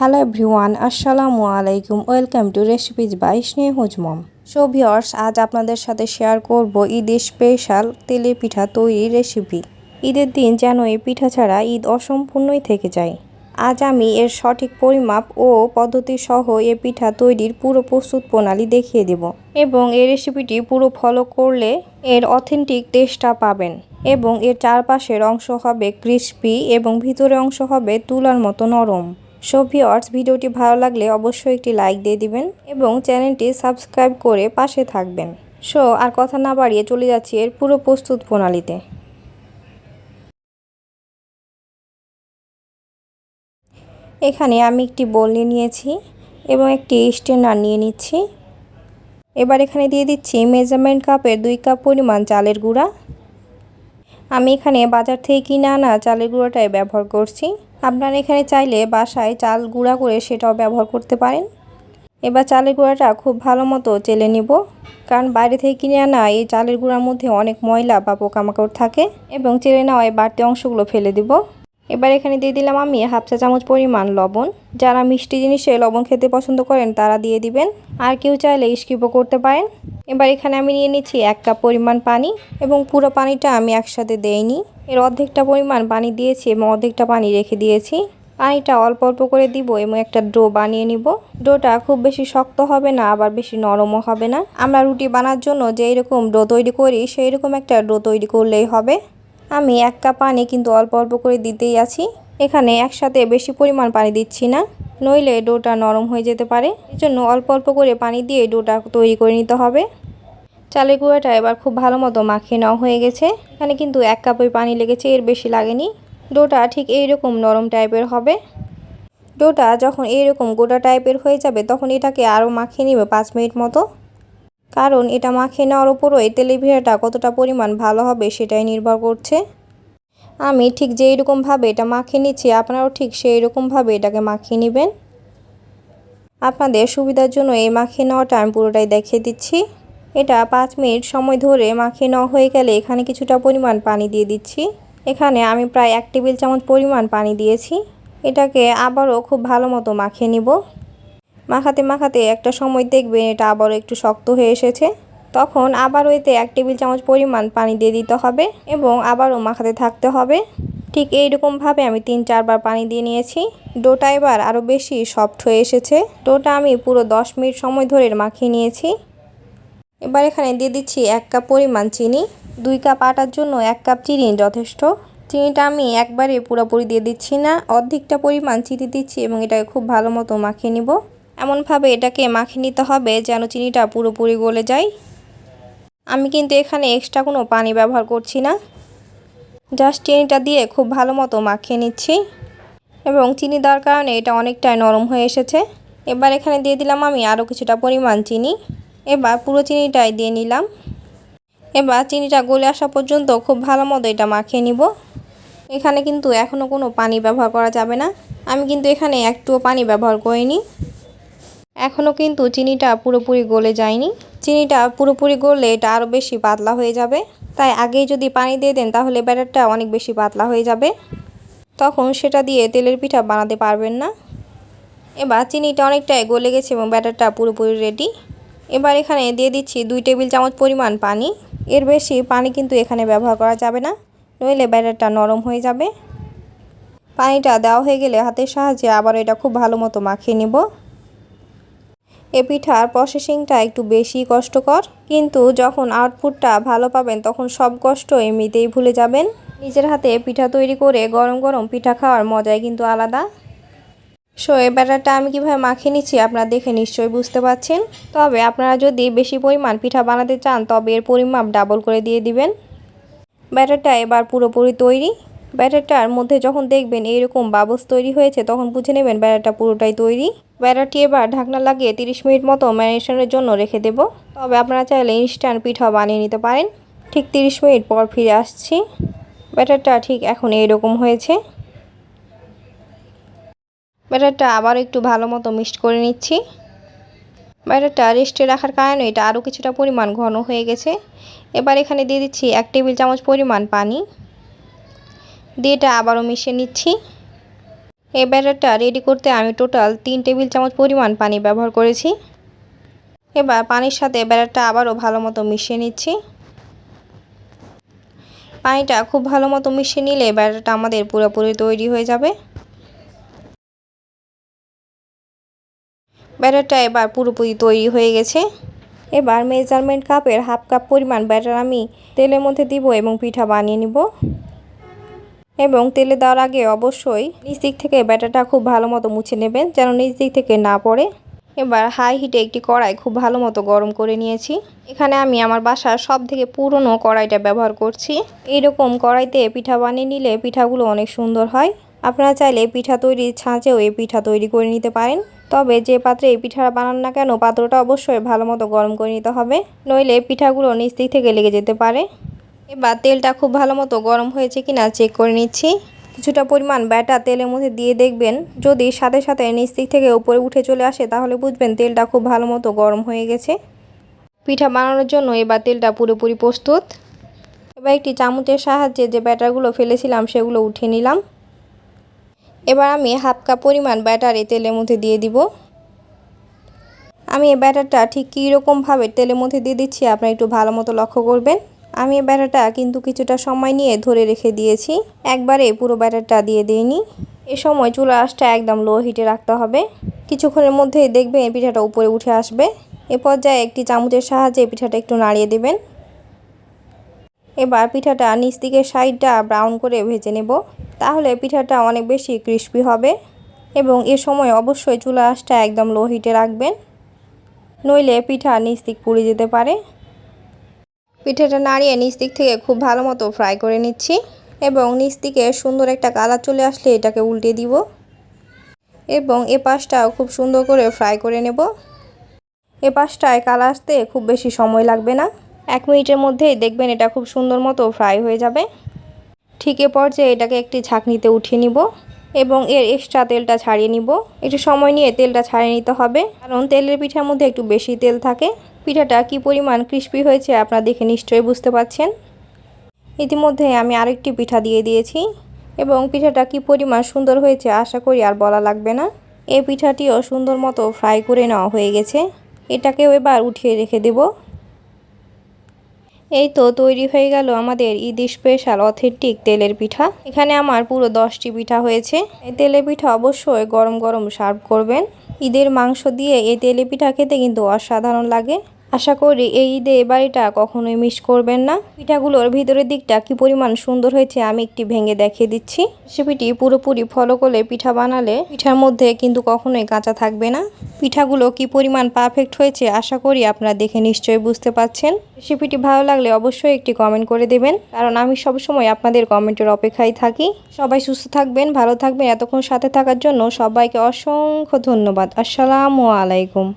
Hello everyone আসসালামু আলাইকুম welcome to recipes by Snehaj mom so viewers আজ আপনাদের সাথে শেয়ার করব ঈদের স্পেশাল তেলে পিঠা তৈরির রেসিপি ঈদের দিন যেন এই পিঠা ছাড়া ঈদ অসম্পূর্ণই থেকে যায়। আজ আমি এর সঠিক পরিমাপ ও পদ্ধতি সহ এ পিঠা তৈরির পুরো প্রস্তুত প্রণালী দেখিয়ে দেব। এবং এই রেসিপিটি পুরো ফলো করলে এর অথেন্টিক টেস্টটা পাবেন। এবং এর চারপাশের অংশ হবে ক্রিস্পি এবং ভিতরের অংশ হবে তুলার মতো নরম। সো ভিডিওটি ভালো লাগলে অবশ্যই একটি লাইক দিয়ে দিবেন এবং চ্যানেলটি সাবস্ক্রাইব করে পাশে থাকবেন। সো আর কথা না বাড়িয়ে চলে যাচ্ছি এর পুরো প্রস্তুত প্রণালীতে। এখানে আমি একটি বোল নিয়ে নিয়েছি এবং একটি স্টেনার নিয়ে নিচ্ছি। এবার এখানে দিয়ে দিচ্ছি মেজারমেন্ট কাপের দুই কাপ পরিমাণ চালের গুঁড়া। আমি এখানে বাজার থেকে কিনে আনা চালের গুঁড়োটাই ব্যবহার করছি। আপনারা এখানে চাইলে বাসায় চাল গুঁড়া করে সেটাও ব্যবহার করতে পারেন। এবার চালের গুঁড়াটা খুব ভালো মতো চেলে নিব, কারণ বাইরে থেকে কিনে আনা এই চালের গুঁড়ার মধ্যে অনেক ময়লা বা পোকামাকড় থাকে এবং চেলে নেওয়ায় বাড়তি অংশগুলো ফেলে দিব। এবার এখানে দিয়ে দিলাম আমি হাফ চা চামচ পরিমাণ লবণ। যারা মিষ্টি জিনিসে লবণ খেতে পছন্দ করেন তারা দিয়ে দিবেন। আর কেউ চাইলে স্কিপও করতে পারেন। এবার এখানে আমি নিয়ে নিচ্ছি এক কাপ পরিমাণ পানি এবং পুরো পানিটা আমি একসাথে দেইনি। এর অর্ধেকটা পরিমাণ পানি দিয়েছি এবং অর্ধেকটা পানি রেখে দিয়েছি। পানিটা অল্প অল্প করে দিব এবং একটা ডো বানিয়ে নিব। ডোটা খুব বেশি শক্ত হবে না, আবার বেশি নরমও হবে না। আমরা রুটি বানার জন্য যেই রকম ডো তৈরি করি, সেই রকম একটা ডো তৈরি করলেই হবে। আমি এক কাপ পানি কিন্তু অল্প অল্প করে দিতেই আছি। এখানে একসাথে বেশি পরিমাণ পানি দিচ্ছি না, নইলে ডোটা নরম হয়ে যেতে পারে। এর জন্য অল্প অল্প করে পানি দিয়ে ডোটা তৈরি করে নিতে হবে। চালের গুঁড়াটা এবার খুব ভালো মতো মাখিয়ে নেওয়া হয়ে গেছে। এখানে কিন্তু এক কাপই পানি লেগেছে, এর বেশি লাগেনি। ডোটা ঠিক এইরকম নরম টাইপের হবে। ডোটা যখন এইরকম গোটা টাইপের হয়ে যাবে, তখন এটাকে আরও মাখিয়ে নিবে পাঁচ মিনিট মতো। কারণ এটা মাখিয়ে নেওয়ার উপরও এই তেলেভিয়াটা কতটা পরিমাণ ভালো হবে সেটাই নির্ভর করছে। আমি ঠিক যেই রকমভাবে এটা মাখিয়ে নিচ্ছি, আপনারাও ঠিক সেই রকমভাবে এটাকে মাখিয়ে নেবেন। আপনাদের সুবিধার জন্য এই মাখিয়ে নেওয়াটা আমি পুরোটাই দেখিয়ে দিচ্ছি। এটা পাঁচ মিনিট সময় ধরে মাখিয়ে নেওয়া হয়ে গেলে এখানে কিছুটা পরিমাণ পানি দিয়ে দিচ্ছি। এখানে আমি প্রায় এক টেবিল চামচ পরিমাণ পানি দিয়েছি। এটাকে আবারও খুব ভালো মতো মাখিয়ে নিব। মাখাতে মাখাতে একটা সময় দেখবেন এটা আবারও একটু শক্ত হয়ে এসেছে। তখন আবারও এতে এক টেবিল চামচ পরিমাণ পানি দিয়ে দিতে হবে এবং আবারও মাখাতে থাকতে হবে। ঠিক এইরকমভাবে আমি তিন চারবার পানি দিয়ে নিয়েছি। ডোটা এবার আরও বেশি সফট হয়ে এসেছে। ডোটা আমি পুরো দশ মিনিট সময় ধরে মাখিয়ে নিয়েছি। এবার এখানে দিয়ে দিচ্ছি এক কাপ পরিমাণ চিনি, দুই কাপ আটার জন্য এক কাপ চিনি যথেষ্ট। চিনিটা আমি একবারে পুরোপুরি দিয়ে দিচ্ছি না, অর্ধেকটা পরিমাণ চিনি দিচ্ছি এবং এটাকে খুব ভালো মতো মাখিয়ে নিব। এমনভাবে এটাকে মাখিয়ে নিতে হবে যেন চিনিটা পুরোপুরি গলে যায়। আমি কিন্তু এখানে এক্সট্রা কোনো পানি ব্যবহার করছি না। জাস্ট চিনিটা দিয়ে খুব ভালো মতো মাখিয়ে নিচ্ছি এবং চিনি দেওয়ার কারণে এটা অনেকটাই নরম হয়ে এসেছে। এবার এখানে দিয়ে দিলাম আমি আরও কিছুটা পরিমাণ চিনি। এবার পুরো চিনিটাই দিয়ে নিলাম। এবার চিনিটা গলে আসা পর্যন্ত খুব ভালো মতো এটা মাখিয়ে নিব। এখানে কিন্তু এখনও কোনো পানি ব্যবহার করা যাবে না। আমি কিন্তু এখানে একটুও পানি ব্যবহার করিনি। এখনও কিন্তু চিনিটা পুরোপুরি গলে যায়নি। চিনিটা পুরোপুরি গললে এটা আরও বেশি পাতলা হয়ে যাবে। তাই আগেই যদি পানি দিয়ে দেন তাহলে ব্যাটারটা অনেক বেশি পাতলা হয়ে যাবে। তখন সেটা দিয়ে তেলের পিঠা বানাতে পারবেন না। এবার চিনিটা অনেকটাই গলে গেছে এবং ব্যাটারটা পুরোপুরি রেডি এবার এখানে দিয়ে দিচ্ছি দুই টেবিল চামচ পরিমাণ পানি। এর বেশি পানি কিন্তু এখানে ব্যবহার করা যাবে না, নইলে ব্যাটারটা নরম হয়ে যাবে। পানিটা দেওয়া হয়ে গেলে হাতের সাহায্যে আবার এটা খুব ভালো মতো মাখিয়ে নিব। এ পিঠার প্রসেসিংটা একটু বেশি কষ্টকর, কিন্তু যখন আউটপুটটা ভালো পাবেন তখন সব কষ্ট এমনিতেই ভুলে যাবেন। নিজের হাতে পিঠা তৈরি করে গরম গরম পিঠা খাওয়ার মজাই কিন্তু আলাদা। সো এই ব্যাটারটা আমি কীভাবে মাখিয়ে নিচ্ছি আপনারা দেখে নিশ্চয়ই বুঝতে পারছেন। তবে আপনারা যদি বেশি পরিমাণ পিঠা বানাতে চান, তবে এর পরিমাপ ডাবল করে দিয়ে দিবেন। ব্যাটারটা এবার পুরোপুরি তৈরি। ব্যাটারটার মধ্যে যখন দেখবেন এইরকম বাবস তৈরি হয়েছে, তখন বুঝে নেবেন ব্যাটারটা পুরোটাই তৈরি। ব্যাটারটি এবার ঢাকনা লাগিয়ে 30 মিনিট মতো ম্যারিনেশনের জন্য রেখে দেব। তবে আপনারা চাইলে ইনস্ট্যান্ট পিঠা বানিয়ে নিতে পারেন। ঠিক 30 মিনিট পর ফিরে আসছি। ব্যাটারটা ঠিক এখন এইরকম হয়েছে। ব্যাটারটা আবার একটু ভালো মতো মিক্সড করে নিচ্ছি। ব্যাটারটা রেস্টে রাখার কারণে এটা আরও কিছুটা পরিমাণ ঘন হয়ে গেছে। এবার এখানে দিয়ে দিচ্ছি এক টেবিল চামচ পরিমাণ পানি। দিয়ে এটা আবারও মিশিয়ে নিচ্ছি। এই ব্যাটারটা রেডি করতে আমি টোটাল তিন টেবিল চামচ পরিমাণ পানি ব্যবহার করেছি। এবার পানির সাথে ব্যাটারটা আবারও ভালো মতো মিশিয়ে নিচ্ছি। পানিটা খুব ভালো মতো মিশিয়ে নিলে ব্যাটারটা আমাদের পুরোপুরি তৈরি হয়ে যাবে। ব্যাটারটা এবার পুরোপুরি তৈরি হয়ে গেছে। এবার মেজারমেন্ট কাপের হাফ কাপ পরিমাণ ব্যাটার আমি তেলের মধ্যে দিব এবং পিঠা বানিয়ে নিব। এবং তেলে দেওয়ার আগে অবশ্যই নিচ দিক থেকে ব্যাটারটা খুব ভালো মতো মুছে নেবেন, যেন নিচ দিক থেকে না পড়ে। এবার হাই হিটে একটি কড়াই খুব ভালো মতো গরম করে নিয়েছি। এখানে আমি আমার বাসার সব থেকে পুরনো কড়াইটা ব্যবহার করছি। এইরকম কড়াইতে পিঠা বানিয়ে নিলে পিঠাগুলো অনেক সুন্দর হয়। আপনারা চাইলে পিঠা তৈরির ছাঁচেও এই পিঠা তৈরি করে নিতে পারেন। তবে যে পাত্রে এই পিঠাটা বানান না কেন, পাত্রটা অবশ্যই ভালো মতো গরম করে নিতে হবে। নইলে পিঠাগুলো নিচ দিক থেকে লেগে যেতে পারে। এবার তেলটা খুব ভালো মতো গরম হয়েছে কিনা চেক করে নিচ্ছি। কিছুটা পরিমাণ ব্যাটার তেলের মধ্যে দিয়ে দেখবেন। যদি সাথে সাথে নিচ দিক থেকে উপরে উঠে চলে আসে, তাহলে বুঝবেন তেলটা খুব ভালো মতো গরম হয়ে গেছে। পিঠা বানানোর জন্য এবার তেলটা পুরোপুরি প্রস্তুত। এবার একটি চামচের সাহায্যে যে ব্যাটারগুলো ফেলেছিলাম, সেগুলো উঠিয়ে নিলাম। এবার আমি হাফ কাপ পরিমাণ ব্যাটার তেলের মধ্যে দিয়ে দিব। আমি এই ব্যাটারটা ঠিক কীরকমভাবে তেলের মধ্যে দিয়ে দিচ্ছি আপনারা একটু ভালো মতো লক্ষ্য করবেন। আমি এই ব্যাটারটা কিন্তু কিছুটা সময় নিয়ে ধরে রেখে দিয়েছি। একবারে পুরো ব্যাটারটা দিয়ে দিইনি। এ সময় চুলা আঁচটা একদম লো হিটে রাখতে হবে। কিছুক্ষণের মধ্যেই দেখবেন পিঠাটা উপরে উঠে আসবে। এ পর্যায়ে একটি চামচের সাহায্যে পিঠাটা একটু নাড়িয়ে দেবেন। এবার পিঠাটা নিচ দিকের সাইডটা ব্রাউন করে ভেজে নেব। তাহলে পিঠাটা অনেক বেশি ক্রিস্পি হবে এবং এ সময় অবশ্যই চুলা আঁচটা একদম লো হিটে রাখবেন। নইলে পিঠা নিচ দিক পুড়ে যেতে পারে। পিঠাটা নাড়িয়ে নিচ দিক থেকে খুব ভালো মতো ফ্রাই করে নিচ্ছি এবং নিচ দিকে সুন্দর একটা কালার চলে আসলে এটাকে উল্টে দিব। এবং এ পাশটাও খুব সুন্দর করে ফ্রাই করে নেব। এ পাশটায় কালার আসতে খুব বেশি সময় লাগবে না। এক মিনিটের মধ্যেই দেখবেন এটা খুব সুন্দর মতো ফ্রাই হয়ে যাবে। ঠিক পর্যায়ে এটাকে একটি ঝাঁকনিতে উঠিয়ে নিব এবং এর এক্সট্রা তেলটা ছাড়িয়ে নিব। একটু সময় নিয়ে তেলটা ছাড়িয়ে নিতে হবে, কারণ তেলের পিঠার মধ্যে একটু বেশি তেল থাকে। পিঠাটা কি পরিমাণ ক্রিস্পি হয়েছে আপনারা দেখে নিশ্চয়ই বুঝতে পারছেন। ইতিমধ্যে আমি আরেকটি পিঠা দিয়ে দিয়েছি এবং পিঠাটা কি পরিমাণ সুন্দর হয়েছে আশা করি আর বলা লাগবে না। এই পিঠাটিও সুন্দর মতো ফ্রাই করে নেওয়া হয়ে গেছে। এটাকেও এবার উঠিয়ে রেখে দেব। এই তো তৈরি হয়ে গেল আমাদের ঈদ স্পেশাল অথেন্টিক তেলের পিঠা। এখানে আমার পুরো দশটি পিঠা হয়েছে। এই তেলে পিঠা অবশ্যই গরম গরম সার্ভ করবেন। ঈদের মাংস দিয়ে এই তেলে পিঠা খেতে কিন্তু অসাধারণ লাগে। আশা করি এই ঈদে এ বাড়িটা কখনোই মিস করবেন না। পিঠাগুলোর ভিতরের দিকটা কি পরিমাণ সুন্দর হয়েছে আমি একটি ভেঙে দেখিয়ে দিচ্ছি। রেসিপিটি পুরোপুরি ফলো করলে পিঠা বানালে পিঠার মধ্যে কিন্তু কখনোই কাঁচা থাকবে না। পিঠাগুলো কি পরিমাণ পারফেক্ট হয়েছে আশা করি আপনারা দেখে নিশ্চয়ই বুঝতে পারছেন। রেসিপিটি ভালো লাগলে অবশ্যই একটি কমেন্ট করে দেবেন। কারণ আমি সবসময় আপনাদের কমেন্টের অপেক্ষায় থাকি। সবাই সুস্থ থাকবেন, ভালো থাকবেন। এতক্ষণ সাথে থাকার জন্য সবাইকে অসংখ্য ধন্যবাদ। আসসালামু আলাইকুম।